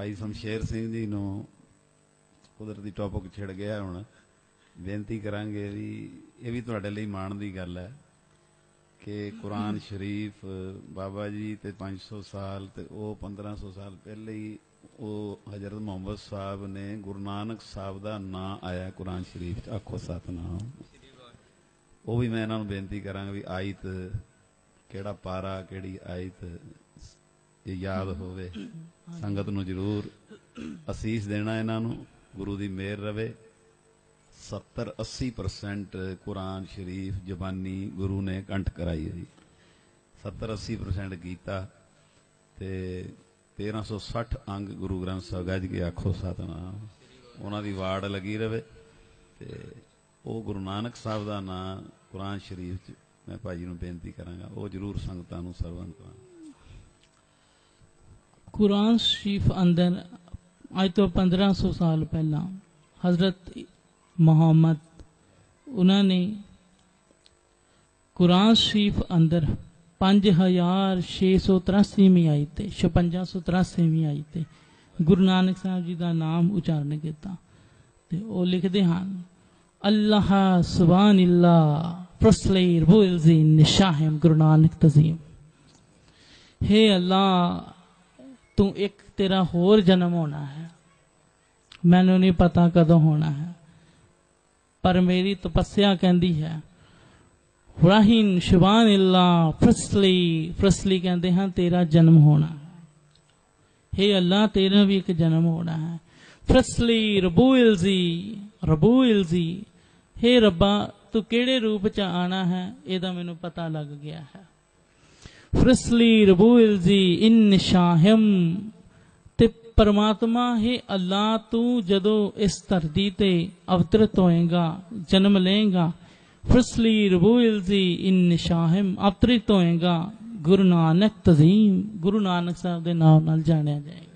ਭਾਈ ਸ਼ਮਸ਼ੇਰ ਸਿੰਘ ਜੀ ਨੂੰ ਕੁਦਰਤੀ ਟੌਪਿਕ ਛਿੜ ਗਿਆ ਹੁਣ। ਬੇਨਤੀ ਕਰਾਂਗੇ ਵੀ ਇਹ ਵੀ ਤੁਹਾਡੇ ਲਈ ਮਾਣ ਦੀ ਗੱਲ ਹੈ ਕਿ ਕੁਰਾਨ ਸ਼ਰੀਫ ਬਾਬਾ ਜੀ ਤੇ 500 ਸਾਲ ਤੇ ਉਹ 1500 ਸਾਲ ਪਹਿਲੇ ਹੀ ਉਹ ਹਜ਼ਰਤ ਮੁਹੰਮਦ ਸਾਹਿਬ ਨੇ ਗੁਰੂ ਨਾਨਕ ਸਾਹਿਬ ਦਾ ਨਾਂ ਆਇਆ ਕੁਰਾਨ ਸ਼ਰੀਫ ਚ, ਆਖੋ ਸਤਨਾਮ। ਉਹ ਵੀ ਮੈਂ ਇਹਨਾਂ ਨੂੰ ਬੇਨਤੀ ਕਰਾਂਗਾ ਵੀ ਆਇਤ ਕਿਹੜਾ ਪਾਰਾ, ਕਿਹੜੀ ਆਇਤ ਇਹ ਯਾਦ ਹੋਵੇ ਸੰਗਤ ਨੂੰ ਜ਼ਰੂਰ ਅਸੀਸ ਦੇਣਾ ਇਹਨਾਂ ਨੂੰ ਗੁਰੂ ਦੀ ਮਿਹਰ ਰਵੇ। 70 80% ਕੁਰਾਨ ਸ਼ਰੀਫ ਜ਼ਬਾਨੀ ਗੁਰੂ ਨੇ ਕੰਠ ਕਰਾਈ ਹੈ ਜੀ। 70 80% ਕੀਤਾ ਤੇ 1360 ਅੰਗ ਗੁਰੂ ਗ੍ਰੰਥ ਸਾਹਿਬ ਗੱਜ ਕੇ ਆਖੋ ਸਤਨਾਮ। ਉਹਨਾਂ ਦੀ ਵਾੜ ਲੱਗੀ ਰਵੇ ਤੇ ਉਹ ਗੁਰੂ ਨਾਨਕ ਸਾਹਿਬ ਦਾ ਨਾਮ ਕੁਰਾਨ ਸ਼ਰੀਫ ਚ ਮੈਂ ਭਾਜੀ ਨੂੰ ਬੇਨਤੀ ਕਰਾਂਗਾ ਉਹ ਜ਼ਰੂਰ ਸੰਗਤਾਂ ਨੂੰ ਸਰਵਨ ਕਰਾਂ ਕੁਰਾਨ ਸ਼ਰੀਫ ਅੰਦਰ ਅੱਜ ਤੋਂ 1500 ਸਾਲ ਪਹਿਲਾਂ ਹਜ਼ਰਤ ਮੁਹੰਮਦ ਉਹਨਾਂ ਨੇ ਕੁਰਾਨ ਸ਼ਰੀਫ ਅੰਦਰ 5683ਵੀਂ ਆਇਤ ਤੇ 5683ਵੀਂ ਆਇਤ ਤੇ ਗੁਰੂ ਨਾਨਕ ਸਾਹਿਬ ਜੀ ਦਾ ਨਾਮ ਉਚਾਰਨ ਕੀਤਾ ਤੇ ਉਹ ਲਿਖਦੇ ਹਨ ਅੱਲਾਹ ਸੁਬਾਨ ਅੱਲਾ ਫਸਲੇ ਰਬੁਲ ਜ਼ੀਨ ਨਿਸ਼ਾਹਿਮ ਗੁਰੂ ਨਾਨਕ ਤਜ਼ੀਮ ਹੈ ਅੱਲਾ ਤੂੰ ਇੱਕ ਤੇਰਾ ਹੋਰ ਜਨਮ ਹੋਣਾ ਹੈ। ਮੈਨੂੰ ਨਹੀਂ ਪਤਾ ਕਦੋਂ ਹੋਣਾ ਹੈ। ਪਰ ਮੇਰੀ ਤਪੱਸਿਆ ਕਹਿੰਦੀ ਹੈ, ਰਾਹੀਨ ਸ਼ੁਬਾਨ ਅੱਲਾ ਫਸਲੀ ਫਸਲੀ ਕਹਿੰਦੇ ਹਨ ਤੇਰਾ ਜਨਮ ਹੋਣਾ ਹੈ। ਅੱਲਾ ਤੇਰਾ ਵੀ ਇੱਕ ਜਨਮ ਹੋਣਾ ਹੈ। ਫਸਲੀ, ਰਬੂ ਇਲਜ਼ੀ ਰਬੂ ਇਲਜ਼ੀ, ਹੈ ਰੱਬਾ, ਤੂੰ ਕਿਹੜੇ ਰੂਪ ਚ ਆਣਾ ਹੈ? ਇਹਦਾ ਮੈਨੂੰ ਪਤਾ ਲੱਗ ਗਿਆ ਹੈ। ਫਰਸਲੀ ਰਬੂਇਲ ਜੀ, ਇਨ ਸ਼ਾਹਿਮ ਤੇ ਪਰਮਾਤਮਾ, ਹੈ ਅੱਲਾ, ਤੂੰ ਜਦੋਂ ਇਸ ਧਰਤੀ ਤੇ ਅਵਤਰਿਤ ਹੋਏਗਾ, ਜਨਮ ਲਏਗਾ, ਫਰਸਲੀ ਰਬੂਇਲ ਜੀ, ਇਨ ਸ਼ਾਹਿਮ ਅਵਤਰਿਤ ਹੋਏਗਾ, ਗੁਰੂ ਨਾਨਕ ਤਜ਼ੀਮ, ਗੁਰੂ ਨਾਨਕ ਸਾਹਿਬ ਦੇ ਨਾਮ ਨਾਲ ਜਾਣਿਆ ਜਾਏਗਾ।